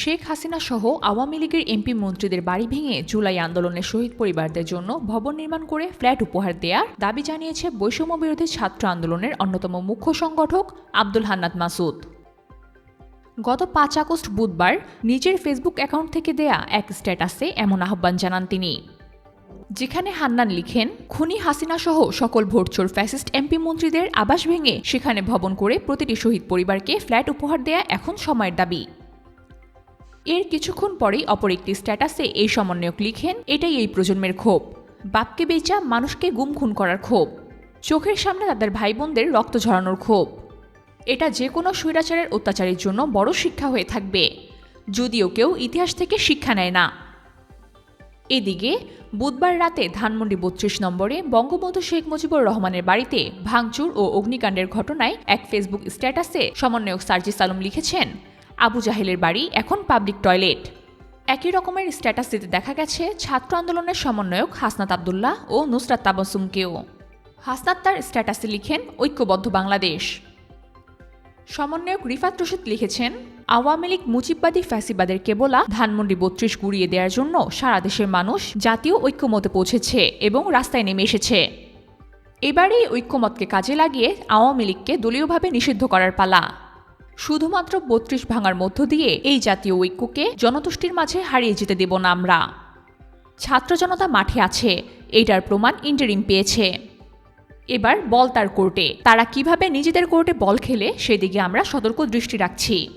শেখ হাসিনা সহ আওয়ামী লীগের এমপি মন্ত্রীদের বাড়ি ভেঙে জুলাই আন্দোলনের শহীদ পরিবারদের জন্য ভবন নির্মাণ করে ফ্ল্যাট উপহার দেওয়ার দাবি জানিয়েছে বৈষম্য বিরোধী ছাত্র আন্দোলনের অন্যতম মুখ্য সংগঠক আব্দুল হান্নাত মাসুদ। গত পাঁচ আগস্ট বুধবার নিজের ফেসবুক অ্যাকাউন্ট থেকে দেয়া এক স্ট্যাটাসে এমন আহ্বান জানান তিনি। যেখানে হান্নান লিখেন, খুনি হাসিনা সহ সকল ভোটচোর ফ্যাসিস্ট এমপি মন্ত্রীদের আবাস ভেঙে সেখানে ভবন করে প্রতিটি শহীদ পরিবারকে ফ্ল্যাট উপহার দেয়া এখন সময়ের দাবি। এর কিছুক্ষণ পরেই অপর একটি স্ট্যাটাসে এই সমন্বয়ক লিখেন, এটাই এই প্রজন্মের ক্ষোভ। বাপকে বেচা মানুষকে গুম খুন করার ক্ষোভ। চোখের সামনে তাদের ভাই বোনদের রক্ত ঝরানোর ক্ষোভ। এটা যে কোনো স্বৈরাচারের অত্যাচারের জন্য বড় শিক্ষা হয়ে থাকবে। যদিও কেউ ইতিহাস থেকে শিক্ষা নেয় না। এদিকে, বুধবার রাতে ধানমন্ডি বত্রিশ নম্বরে বঙ্গবন্ধু শেখ মুজিবুর রহমানের বাড়িতে ভাঙচুর ও অগ্নিকাণ্ডের ঘটনায় এক ফেসবুক স্ট্যাটাসে সমন্বয়ক সার্জিস আলম লিখেছেন আবু জাহেলের বাড়ি, এখন পাবলিক টয়লেট একই রকমের স্ট্যাটাস দিতে দেখা গেছে ছাত্র আন্দোলনের সমন্বয়ক হাসনাত আবদুল্লাহ ও নুসরাত তাবাসুমকেও। হাসনাত তার স্ট্যাটাসে লিখেন, ঐক্যবদ্ধ বাংলাদেশ। সমন্বয়ক রিফাত রশিদ লিখেছেন, আওয়ামী লীগ মুজিববাদী ফ্যাসিবাদের কেবলা ধানমন্ডি বত্রিশ গুড়িয়ে দেওয়ার জন্য সারা দেশের মানুষ জাতীয় ঐক্যমতে পৌঁছেছে এবং রাস্তায় নেমে এসেছে। এবারে ঐক্যমতকে কাজে লাগিয়ে আওয়ামী লীগকে দলীয়ভাবে নিষিদ্ধ করার পালা। শুধুমাত্র বত্রিশ ভাঙার মধ্য দিয়ে এই জাতীয় ঐক্যকে জনতুষ্টির মাঝে হারিয়ে যেতে দেব না আমরা। ছাত্র জনতা মাঠে আছে, এইটার প্রমাণ ইন্টারিম পেয়েছে। এবার বল তার কোর্টে, তারা কীভাবে নিজেদের কোর্টে বল খেলে সেদিকে আমরা সতর্ক দৃষ্টি রাখছি।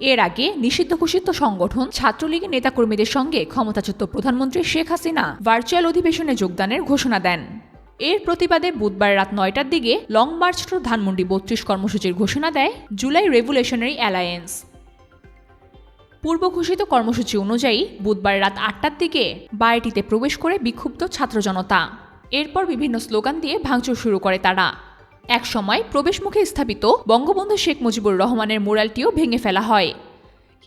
এর আগে নিষিদ্ধ ঘোষিত সংগঠন ছাত্রলীগের নেতাকর্মীদের সঙ্গে ক্ষমতাচ্যুত প্রধানমন্ত্রী শেখ হাসিনা ভার্চুয়াল অধিবেশনে যোগদানের ঘোষণা দেন। এর প্রতিবাদে বুধবার রাত নয়টার দিকে লং মার্চ টু ধানমন্ডি বত্রিশ কর্মসূচির ঘোষণা দেয় জুলাই রেভুলেশনারি অ্যালায়েন্স। পূর্ব ঘোষিত কর্মসূচি অনুযায়ী বুধবার রাত আটটার দিকে বাড়িটিতে প্রবেশ করে বিক্ষুব্ধ ছাত্র জনতা। এরপর বিভিন্ন স্লোগান দিয়ে ভাঙচুর শুরু করে তারা। এক সময় প্রবেশমুখে স্থাপিত বঙ্গবন্ধু শেখ মুজিবুর রহমানের মোরালটিও ভেঙে ফেলা হয়।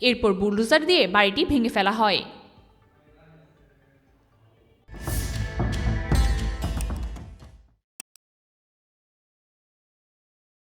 এরপর বুলডোজার দিয়ে বাড়িটি ভেঙে ফেলা হয়।